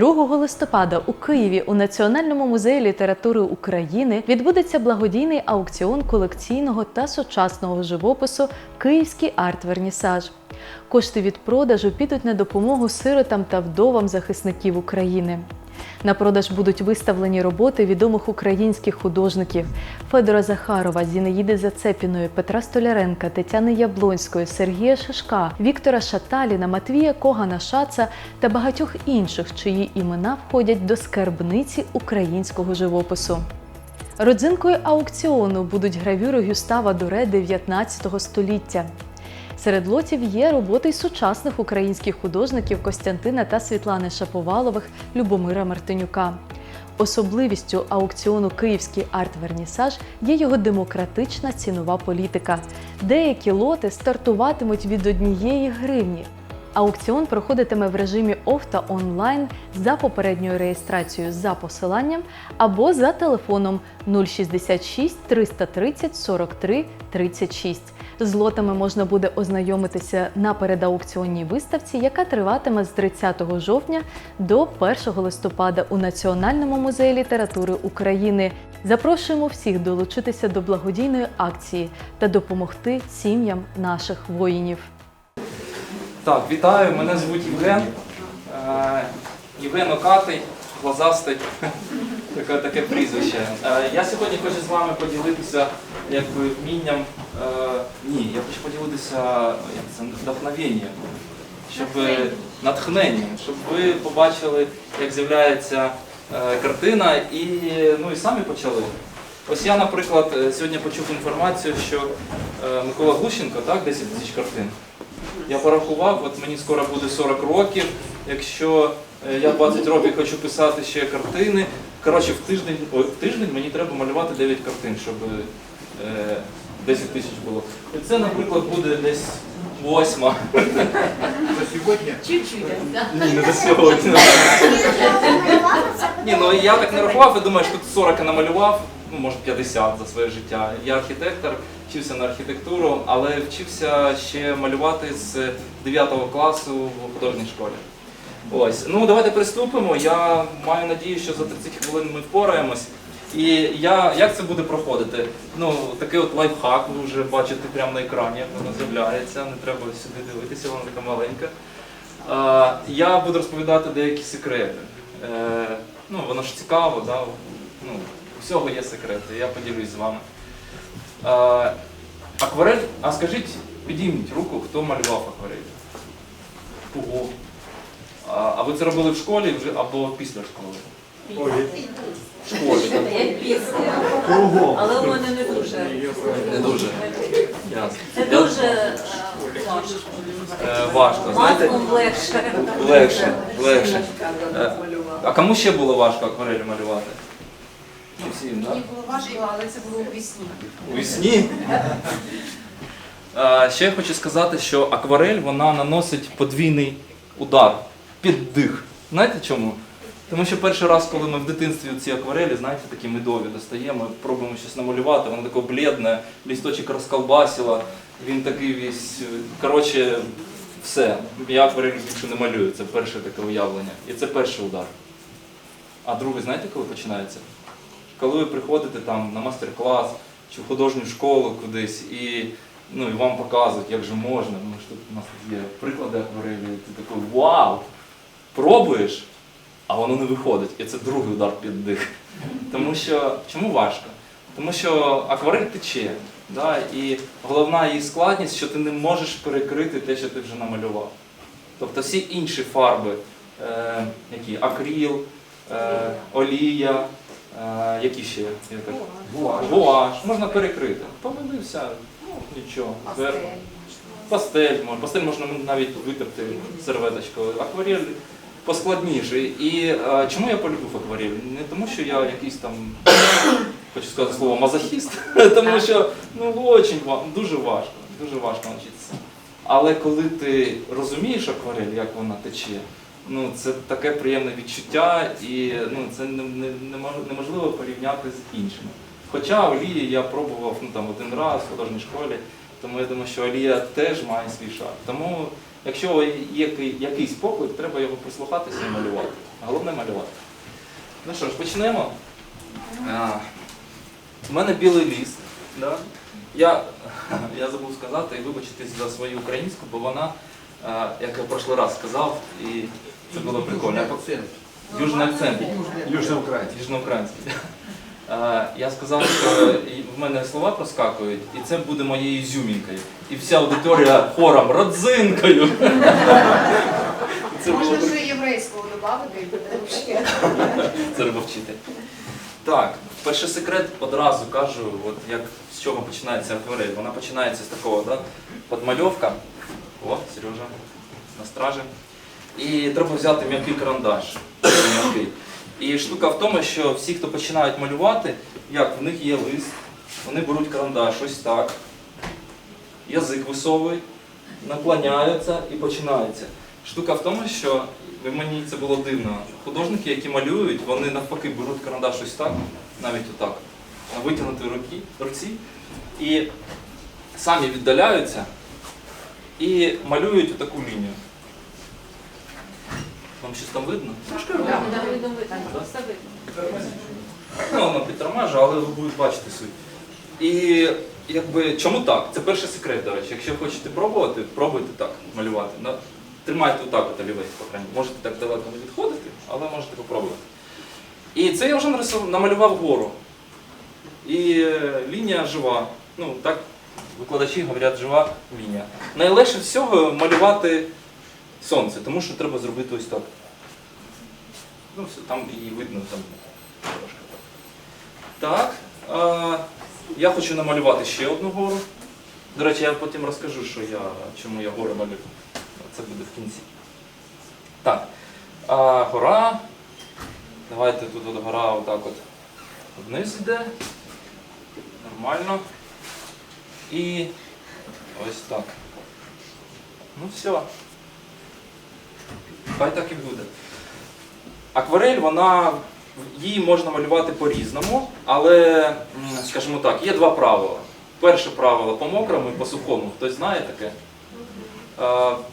2 листопада у Києві у Національному музеї літератури України відбудеться благодійний аукціон колекційного та сучасного живопису Київський арт-вернісаж. Кошти від продажу підуть на допомогу сиротам та вдовам захисників України. На продаж будуть виставлені роботи відомих українських художників Федора Захарова, Зінаїди Зацепіної, Петра Столяренка, Тетяни Яблонської, Сергія Шишка, Віктора Шаталіна, Матвія Когана Шаца та багатьох інших, чиї імена входять до скарбниці українського живопису. Родзинкою аукціону будуть гравюри Гюстава Доре 19 століття. Серед лотів є роботи сучасних українських художників Костянтина та Світлани Шаповалових, Любомира Мартинюка. Особливістю аукціону Київський арт-вернісаж є його демократична цінова політика. Деякі лоти стартуватимуть від однієї гривні. Аукціон проходитиме в режимі оф та онлайн за попередньою реєстрацією за посиланням або за телефоном 066 330 43 36. З лотами можна буде ознайомитися на передаукціонній виставці, яка триватиме з 30 жовтня до 1 листопада у Національному музеї літератури України. Запрошуємо всіх долучитися до благодійної акції та допомогти сім'ям наших воїнів. Так, вітаю, мене звуть Євген. Е, Євген Окатий, глазастий, таке, таке прізвище. Е, Я сьогодні хочу з вами поділитися якби вмінням. е, Ні, я хочу поділитися як це, вдохновенням, щоб натхненням, щоб ви побачили, як з'являється е, картина і, ну, і самі почали. Ось я, наприклад, е, сьогодні почув інформацію, що е, Микола Глущенко, так, 10 тисяч картин. Я порахував, от мені скоро буде 40 років. Якщо е, я 20 років хочу писати ще картини, коротше, в тиждень, ой, в тиждень мені треба малювати 9 картин, щоб е, 10 тисяч було. І це, наприклад, буде десь восьма. Чуть-чуть, да? Ні, не до сьогодні. Ні, ну я так не рахував, я думаю, що тут 40 намалював, ну може 50 за своє життя. Я архітектор, вчився на архітектуру, але вчився ще малювати з 9 класу в художній школі. Ось, ну давайте приступимо. Я маю надію, що за 30 хвилин ми впораємось. І я, як це буде проходити? Ну, такий от лайфхак, ви вже бачите прямо на екрані, як воно з'являється, не треба сюди дивитися, вона така маленька. Е, Я буду розповідати деякі секрети. Е, Ну, воно ж цікаво, да? ну, у всього є секрети, я поділюсь з вами. Е, Акварель, а скажіть, підійміть руку, хто малював акварель? Ого. А а ви це робили в школі вже або після школи? В школі, пісня. Але у мене не дуже. Не дуже. Ясно. Це дуже е, важко. Е, важко, знаєте? Маслом легше. Легше, легше. Е, А кому ще було важко акварелі малювати? Чи всім, так? Мені було важко, але це було у вісні. У вісні. Е, Ще я хочу сказати, що акварель вона наносить подвійний удар під дих. Знаєте чому? Тому що перший раз, коли ми в дитинстві ці акварелі, знаєте, такі медові достаємо, пробуємо щось намалювати, воно таке блідне, лісточок розколбасило, він такий весь. Коротше, все. Я акварель більше не малюю. Це перше таке уявлення. І це перший удар. А другий, знаєте, коли починається? коли ви приходите там на мастер-клас чи в художню школу кудись і, ну, і вам показують, як же можна, тому що тут у нас є приклади акварелі, і ти такий вау! Пробуєш, а воно не виходить. І це другий удар під дих. Тому що чому важко? Тому що акварель тече. Да? І головна її складність, що ти не можеш перекрити те, що ти вже намалював. Тобто всі інші фарби, е, які акріл, е, олія, е, які ще? Гуаш. Гуаш. Можна перекрити. Помилився, ну нічого. Пастель можна. Пастель можна навіть витерти серветочкою. Акварель поскладніше. І е, чому я полюбив акварель? Не тому, що я якийсь там, хочу сказати слово, мазохіст, тому що ну, очень, дуже важко, дуже важко навчитися. Але коли ти розумієш акварель, як вона тече, ну це таке приємне відчуття, і ну, це не- не- немо- неможливо порівняти з іншими. Хоча олії я пробував ну, там, один раз в художній школі, тому я думаю, що олія теж має свій шар. Тому, якщо є якийсь поклик, треба його прислухатися і малювати. Головне малювати. Ну що ж, почнемо. У мене білий ліст. Да? Я, я забув сказати і вибачитись за свою українську, бо вона, як я в прошлий раз сказав, і це було прикольно. Южний акцент. Южноукраїнський. Е, Я сказав, що в мене слова проскакують, і це буде моєю ізюмінкою. І вся аудиторія хором родзинкою. Це Можна ще єврейського додати і. Це треба вчити. Так, перший секрет одразу кажу, от як з чого починається акварель. Вона починається з такого, да? подмальовка. О, Сережа, на стражі. І треба взяти м'який карандаш. М'який. І штука в тому, що всі, хто починають малювати, як в них є лист, вони беруть карандаш ось так, язик висовують, наклоняються і починається. Штука в тому, що мені це було дивно. Художники, які малюють, вони навпаки беруть карандаш ось так, навіть отак, на витягнутій руці, і самі віддаляються і малюють таку лінію. Вам щось там видно? Трошки видно. Да, видно, видно. Все видно. Ну, воно підтормажує, але ви будете бачити суть. І якби чому так? Це перший секрет, до речі. Якщо хочете пробувати, пробуйте так малювати. Тримайте отак от олівець, по крайній. Можете так далеко не відходити, але можете попробувати. І це я вже нарисував, намалював гору. І е, лінія жива. Ну, так викладачі говорять, жива лінія. Найлегше всього малювати сонце, тому що треба зробити ось так. Ну, все, там її видно там трошки так. Е, я хочу намалювати ще одну гору. До речі, я потім розкажу, що я, чому я гори малюю. Це буде в кінці. Так. А, гора. Давайте тут от гора отак от вниз йде. Нормально. І ось так. Ну все. Хай так і буде. Акварель, вона її можна малювати по-різному, але, скажімо так, є два правила. Перше правило по мокрому і по сухому. Хтось знає таке?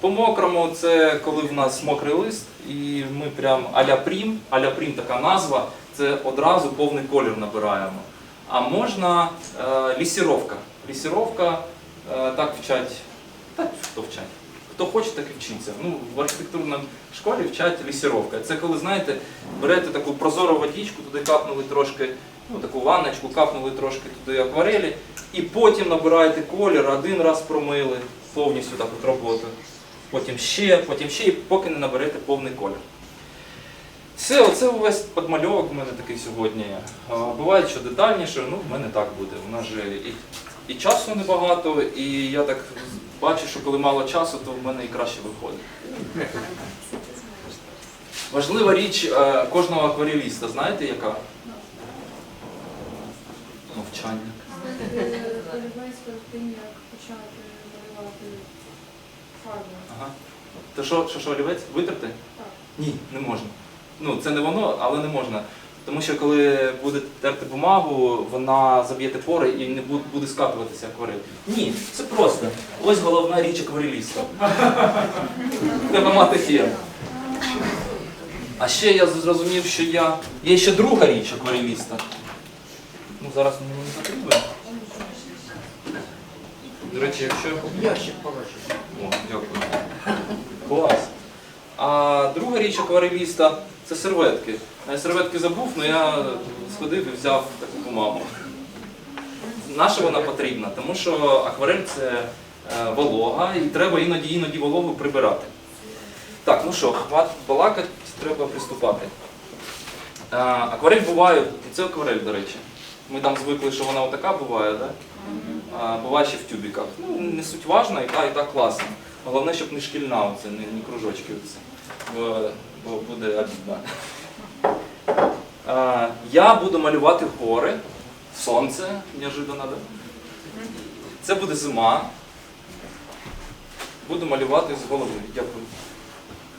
По мокрому це коли в нас мокрий лист, і ми прям аля прім, аля прім така назва, це одразу повний колір набираємо. А можна е, лісіровка. Лісіровка е, так вчать, так хто вчать. Хто хоче, так і вчиться. Ну, в архітектурній школі вчать лісіровка. Це коли, знаєте, берете таку прозору водичку, туди капнули трошки, ну таку ванночку, капнули трошки туди акварелі, і потім набираєте колір, один раз промили, повністю так от роботу. Потім ще, потім ще, і поки не наберете повний колір. Все, оце увесь подмальовок у мене такий сьогодні. А, Буває, що детальніше, ну в мене так буде. У нас же і, і часу небагато, і я так бачу, що коли мало часу, то в мене і краще виходить. Важлива річ е, кожного аквареліста, знаєте яка? Мовчання. Ага. То що, що, що олівець? Витерти? Так. Ні, не можна. Ну, це не воно, але не можна. Тому що коли буде терти бумагу, вона заб'єте пори і не буде, скатуватися акварель. Ні, це просто. Ось головна річ аквареліста. Треба мати фірму. А ще я зрозумів, що я. Є ще друга річ аквареліста. Ну, зараз мені не потрібно. До речі, якщо. Ящик положи. О, дякую. Клас. А друга річ аквареліста це серветки. Я серветки забув, але я сходив і взяв таку бумагу. Наша вона потрібна, тому що акварель це е, волога, і треба іноді іноді вологу прибирати. Так, ну що, хват балакати, треба приступати. Е, Акварель буває, і це акварель, до речі. Ми там звикли, що вона отака буває, да? а буває ще в тюбіках. Ну, не суть важна, і та, і та класна. Головне, щоб не шкільна, оце, не, не кружочки. Оце. Бо, буде обідно. Я буду малювати гори, сонце, неожиданно, да? Це буде зима. Буду малювати з голови. Дякую.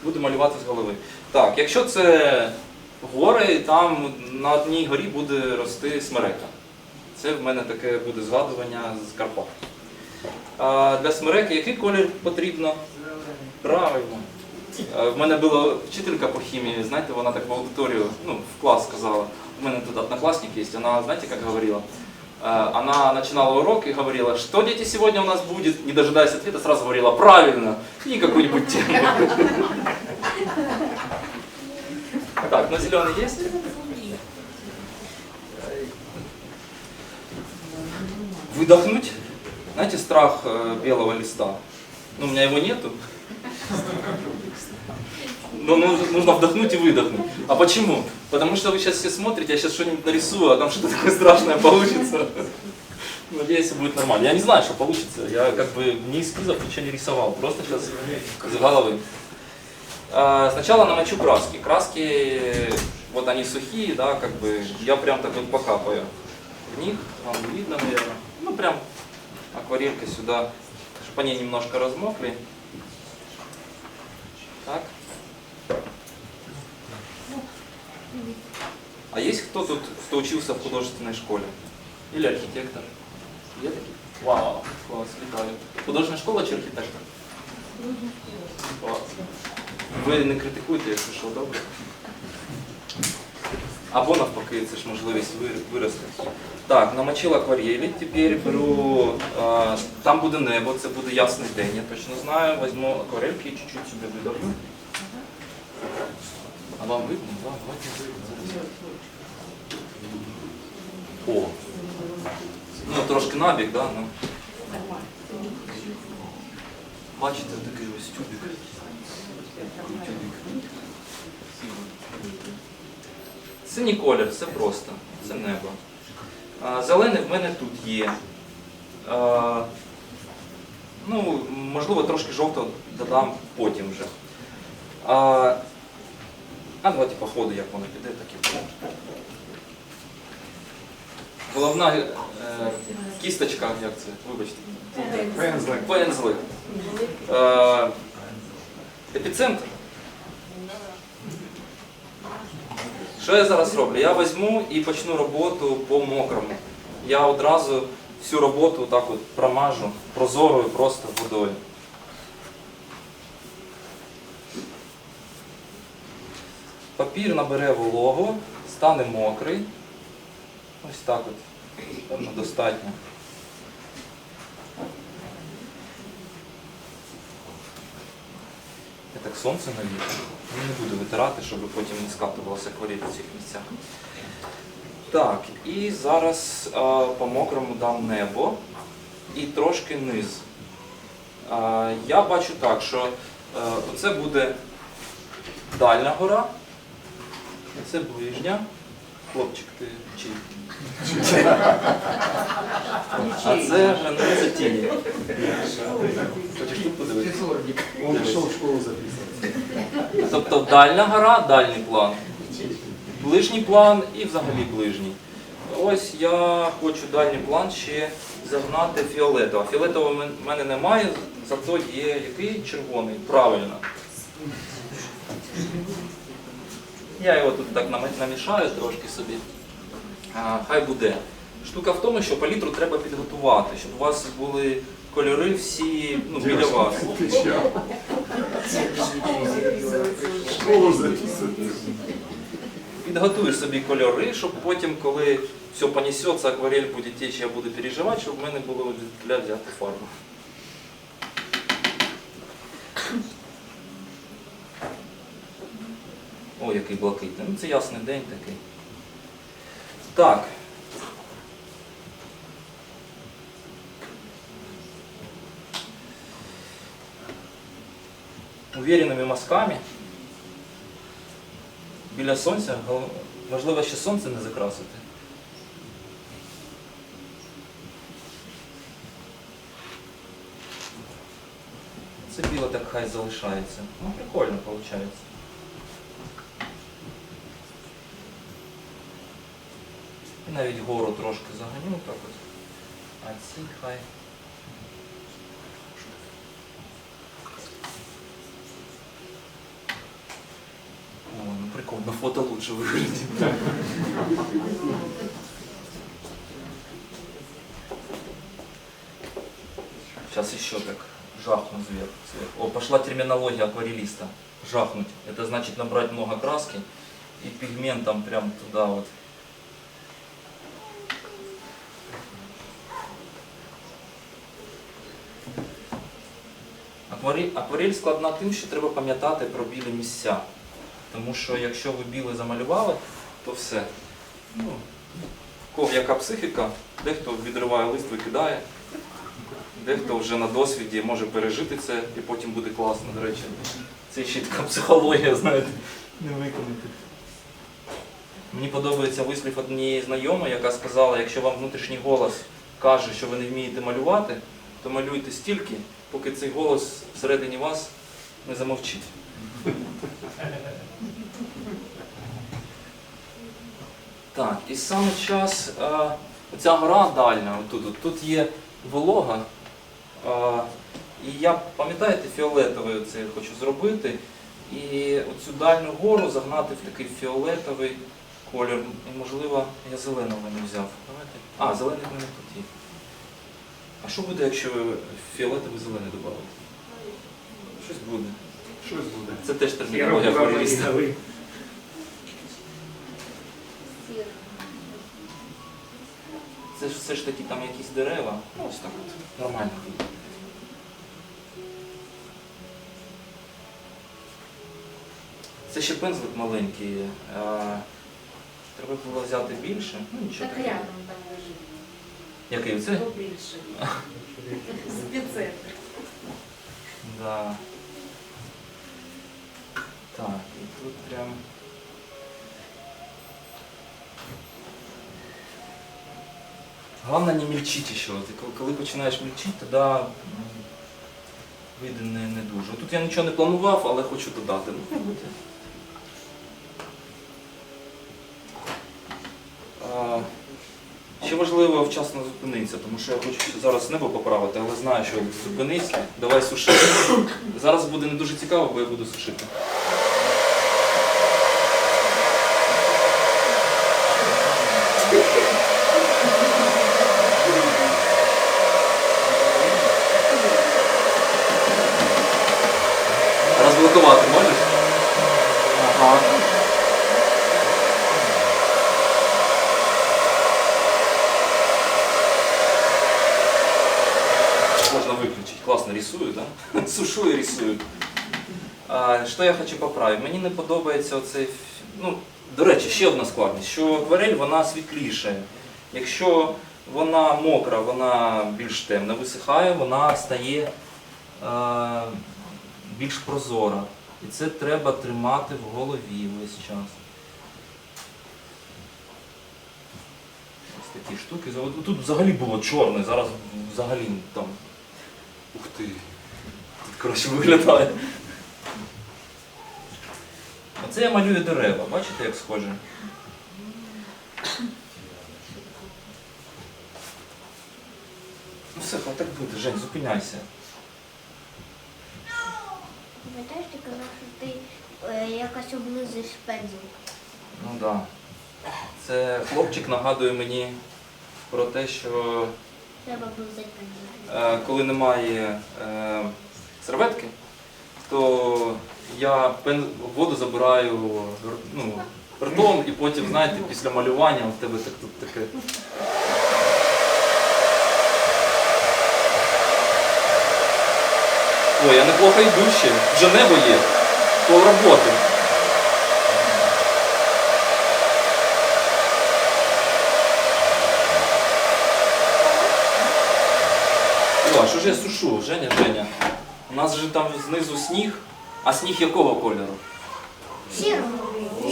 Буду малювати з голови. Так, якщо це гори, там на одній горі буде рости смерека. Це в мене таке буде згадування з Карпат. Для смереки який колір потрібно? Правильно. Е, В мене була вчителька по хімії, знаєте, вона так в аудиторію, ну, в класс сказала. У мене тут одноклассник есть, она, знаете, как говорила? Э, Она начинала урок и говорила, что, дети, сегодня у нас будет, не дожидаясь ответа, сразу говорила, правильно, и какую-нибудь тему. Так, ну зеленый есть? Выдохнуть. Знаете, страх э, белого листа? Ну, у меня его нету. Но нужно, нужно вдохнуть и выдохнуть. А почему? Потому что вы сейчас все смотрите, я сейчас что-нибудь нарисую, а там что-то такое страшное получится. Надеюсь, будет нормально. Я не знаю, что получится. Я как бы не эскизов ничего не рисовал. Просто сейчас из головы. А, Сначала намочу краски. Краски, вот они сухие, да, как бы я прям так вот покапаю в них. Вам видно, наверное. Ну, прям акварелькой сюда, чтобы они немножко размокли. Так. А есть кто тут, кто учился в художественной школе? Или архитектор? Є такі? Вау, клас, вітаю. Художня школа чи архітектор? Клас. Ви не критикуйте, якщо що, добре? Або навпаки, це ж можливість вирости. Так, намочила акварелі, тепер беру, а, там буде небо, це буде ясний день, я точно знаю. Візьму акварельки і чуть-чуть сюди видавлю. А вам видно? Да, давайте зараз. О! Ну, трошки набіг, да? Ну. Бачите, такий ось тюбик. Тюбик. Синій колір, це просто, це небо. Зелений в мене тут є. Ну, можливо, трошки жовтого додам потім вже. А, а давайте по ходу, як воно піде, так і буде. Головна е, кісточка, як це, вибачте, Пензлик. пензлик. Е, епіцентр. Що я зараз роблю? Я візьму і почну роботу по мокрому. Я одразу всю роботу так от промажу прозорою просто водою. Папір набере вологу, стане мокрий. Ось так от. Достатньо. Я так сонце навітрю. Ну, не буду витирати, щоб потім не скатувалося акварель в цих місцях. Так, і зараз а, по мокрому дам небо і трошки низ. А, я бачу так, що а, оце буде дальня гора, це ближня. Хлопчик, ти чий? А це це тіні. Он пішов в школу записуватися. Тобто дальня гора, дальній план, ближній план і взагалі ближній. Ось я хочу дальній план ще загнати фіолетово. Фіолетового в мене немає, зато є який червоний, правильно. Я його тут так намішаю трошки собі. Хай буде. Штука в тому, що палітру треба підготувати, щоб у вас були кольори всі ну, біля вас. Підготуєш собі кольори, щоб потім, коли все понесеться, акварель буде течь, я буду переживати, щоб в мене було для взяти фарбу. О, який блакитний. Ну, це ясний день такий. Так. Увереними мазками біля сонця, можливо, ще сонце не закрасити. Це біло так хай залишається. Ну, прикольно виходить. Навіть гору трошки заганю так от. А ці хай. О, ну прикольно, фото лучше выглядит. Сейчас еще так жахнуть сверху. сверху. О, пошла терминология акварелиста. Жахнуть. Это значит набрать много краски и пигментом прям туда вот. Акварель, акварель складна тим, що треба пам'ятати про білі місця. Тому що якщо ви біле замалювали, то все. Ну, в яка психіка, дехто відриває лист, викидає, дехто вже на досвіді може пережити це і потім буде класно, до речі. Це ще така психологія, знаєте, не виконати. Мені подобається вислів однієї знайомої, яка сказала, якщо вам внутрішній голос каже, що ви не вмієте малювати, то малюйте стільки, поки цей голос всередині вас не замовчить. Так, і саме час, е, оця гора дальня, отут, от, тут є волога. Е, і я, пам'ятаєте, фіолетовий оце я хочу зробити. І оцю дальню гору загнати в такий фіолетовий колір. І, можливо, я зеленого не взяв. Давайте. А, зелений в мене тут є. А що буде, якщо фіолетовий зелений додати? Щось буде. Щось буде. Це теж термінологія аквареліста. Це ж все ж таки там якісь дерева. Ну, ось так от. Нормально. Це ще пензлик маленький. А, треба було взяти більше. Ну нічого. Так такого. рядом там. Який це? Більше? Да. Так, і тут прям. Главное не мельчить еще. Ти коли- починаєш мельчити, тоді вийде не, не дуже. Тут я нічого не планував, але хочу додати. Ну, хай буде. А, Ще важливо вчасно зупинитися, тому що я хочу зараз небо поправити, але знаю, що зупинись, давай сушити. Зараз буде не дуже цікаво, бо я буду сушити. Що я хочу поправити? Мені не подобається оцей. Ну, до речі, ще одна складність, що акварель вона світліша. Якщо вона мокра, вона більш темна, висихає, вона стає е, більш прозора. І це треба тримати в голові весь час. Ось такі штуки. Тут взагалі було чорне, зараз взагалі там. Ух ти. Тут коротше виглядає. Оце я малюю дерева, бачите, як схоже? Ну все, хай так буде, Жень, зупиняйся. Пам'ятаєш, ти казав, що ти е, якось облизуєш пензлик. Ну так. Да. Це хлопчик нагадує мені про те, що Треба облизати пензлик. е, коли немає е, серветки, то я воду забираю ну, ртом і потім, знаєте, після малювання в тебе так тут таке. Ой, я неплохо йду ще. Вже небо є. Пол роботи. О, що ж я сушу, Женя, Женя? У нас же там знизу сніг, а сніг якого кольору? Сірого.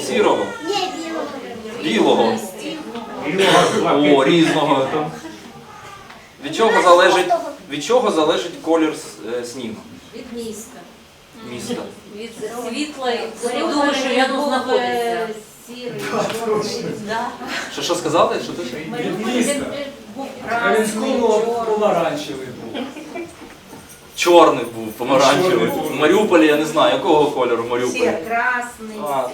Сірого, Ні, білого. білого. О, різного. Від чого залежить, від чого залежить колір е, снігу? Від міста. Міста. Від світла і того, що рядом знаходиться. Що, що сказали? Що ти? Кам'янського помаранчевий був. Чорний був, помаранчевий. В Маріуполі я не знаю, якого кольору в Маріуполі. Сір, красний, А,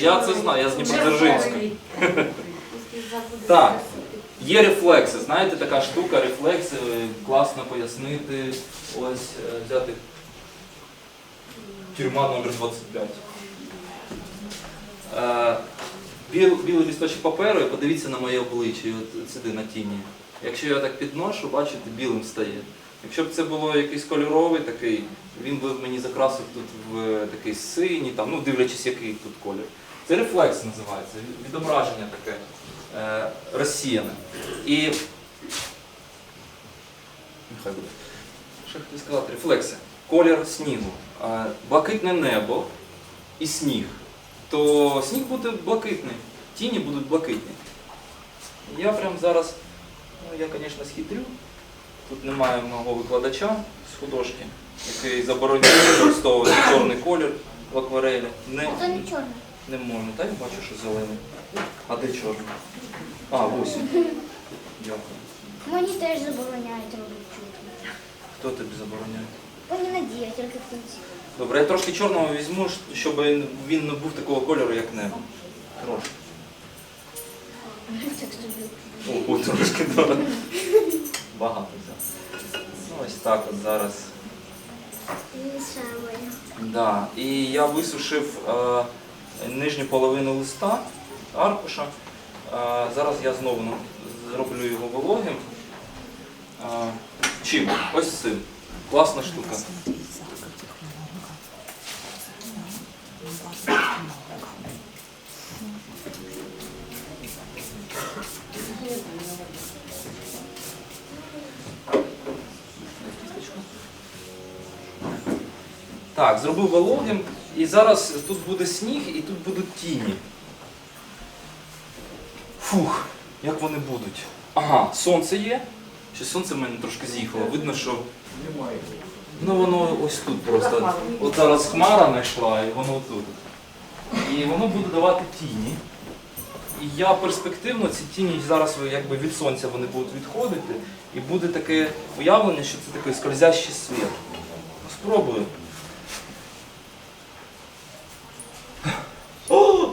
я це знаю, я з Дніпродзержинська. Так, Є рефлекси, знаєте, така штука, рефлекси, е, класно пояснити. Ось е, взяти тюрма номер 25. Е, Біл, білий лісточок паперу і подивіться на моє обличчя, і от сюди на тіні. Якщо я так підношу, бачите, білим стає. Якщо б це було якийсь кольоровий такий, він би мені закрасив тут в такий синій, там, ну дивлячись, який тут колір. Це рефлекс називається, відображення таке е, розсіяне. І нехай буде. Що хотів сказати? Рефлексія. Колір снігу. Е, Блакитне небо і сніг. То сніг буде блакитний, тіні будуть блакитні. Я прям зараз, ну я, звісно, схитрю. Тут немає мого викладача з художки, який забороняє використовувати чорний колір в акварелі. Не, Це не чорне. не можна, так я бачу, що зелений. А де чорний? А, ось. Дякую. Мені теж забороняють робити чорне. Хто тобі забороняє? Мені надія, тільки в кінці. Добре, я трошки чорного візьму, щоб він не був такого кольору, як небо. Трошки. Так собі. Ого, трошки да. Багато взяв. Ну, ось так от зараз. Да. І я висушив е, нижню половину листа аркуша. Е, зараз я знову зроблю його вологим. Е, чим? Ось цим. Класна штука. Так, зробив вологим. І зараз тут буде сніг і тут будуть тіні. Фух, як вони будуть? Ага, сонце є. Що сонце в мене трошки з'їхало. Видно, що Немає. ну воно ось тут просто. От зараз хмара знайшла і воно тут. І воно буде давати тіні. І я перспективно ці тіні зараз якби від сонця вони будуть відходити. І буде таке уявлення, що це такий скользящий світ. Спробую. О!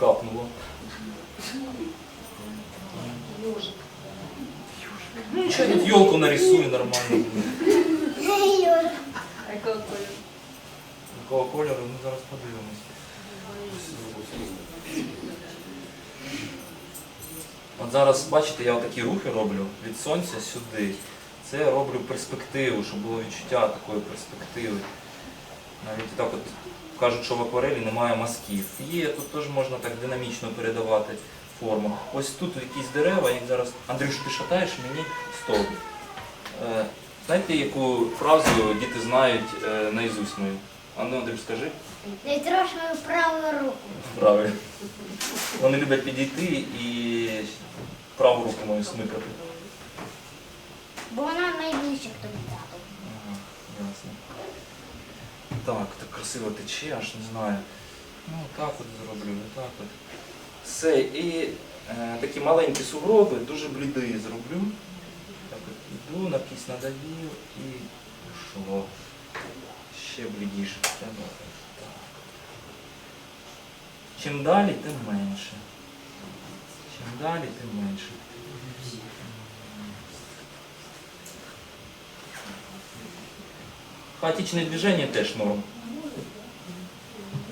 Капнуло. Ну нічого, я елку нарисую нормально. А якого кольору? Якого кольору, ну зараз подивимось. От зараз, бачите, я такі рухи роблю від сонця сюди. Це я роблю перспективу, щоб було відчуття такої перспективи. Навіть так от кажуть, що в акварелі немає мазків. Є, тут теж можна так динамічно передавати форму. Ось тут якісь дерева, як зараз. Андрюш, ти шатаєш мені стовп. Е, знаєте, яку фразу діти знають е, наізусть мою? А ну, скажи. Не трош мою праву руку. Правильно. Вони люблять підійти і праву руку мою смикати. Бо вона к тобі тату. Ага, ясно. Так, так красиво тече, аж не знаю. Ну, так от зроблю, так от. Все, і е, такі маленькі сугроби, дуже бліди зроблю. Іду, на кість надавів і пішло. Ще блідіше. Треба. Чим далі, тим менше. Чим далі, тим менше. Хаотичне движення теж норм.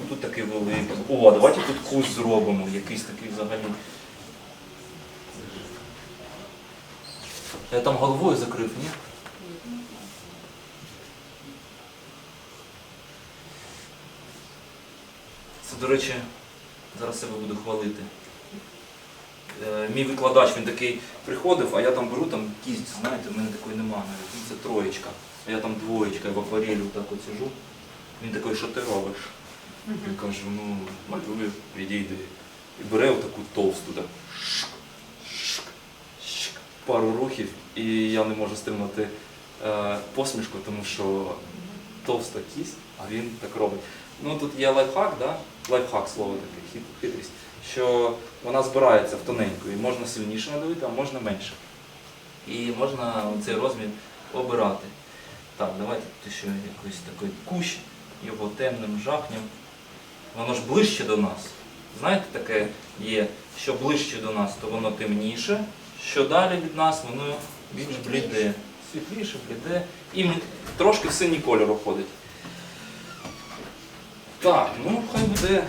Тут такий великий. О, давайте тут кусь зробимо, якийсь такий взагалі. Я там головою закрив, ні? Це, до речі, зараз себе буду хвалити. Е, Мій викладач, він такий приходив, а я там беру там кість, знаєте, в мене такої немає навіть. Це троєчка. А я там двоєчка, я в акварелі так от сижу. Він такий, що ти робиш? Я кажу, ну, малюю, відійди. І бере отаку товсту, так. Пару рухів, і я не можу стримати е, посмішку, тому що товста кість, а він так робить. Ну тут є лайфхак, да? лайфхак слово таке, хит- хитрість, що вона збирається в тоненьку, і можна сильніше надавити, а можна менше. І можна цей розмір обирати. Так, давайте ще якийсь такий кущ, його темним жахнем. Воно ж ближче до нас. Знаєте, таке є, що ближче до нас, то воно темніше, що далі від нас, воно більш бліде. Світліше, бліде. І трошки в синій кольор уходить. Так, ну хай буде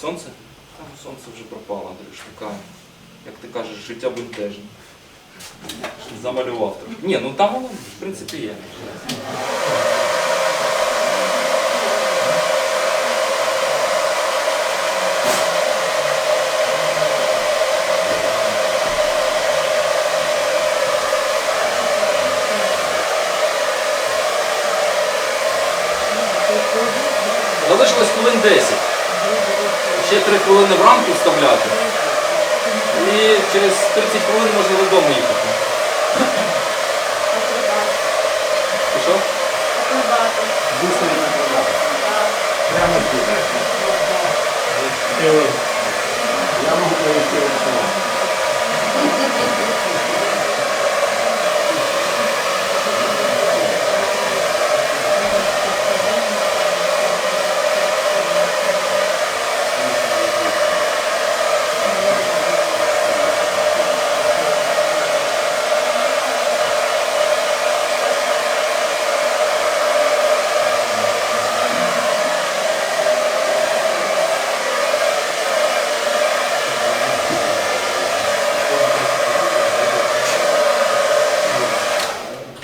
сонце. Там сонце вже пропало, Андрюш, така, як ти кажеш, життя бентежне. Замалював трохи. Ні, ну там воно, в принципі, є. Залишилось хвилин 10. Ще 3 хвилини в рамку вставляти. І через 30 хвилин можна додому їхати. І що? Быстро не продати. Прямо тут.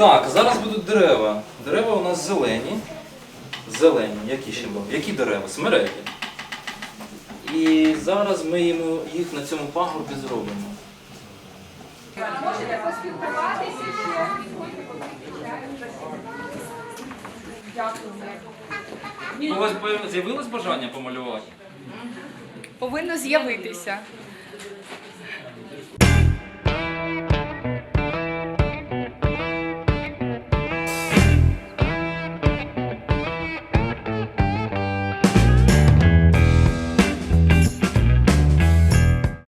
Так, зараз будуть дерева. Дерева у нас зелені. Зелені, які ще були? Які дерева? Смереки. І зараз ми йому їх на цьому пагорбі зробимо. Можете поспілкуватися ще. Дякую. У вас з'явилось бажання помалювати? Повинно з'явитися.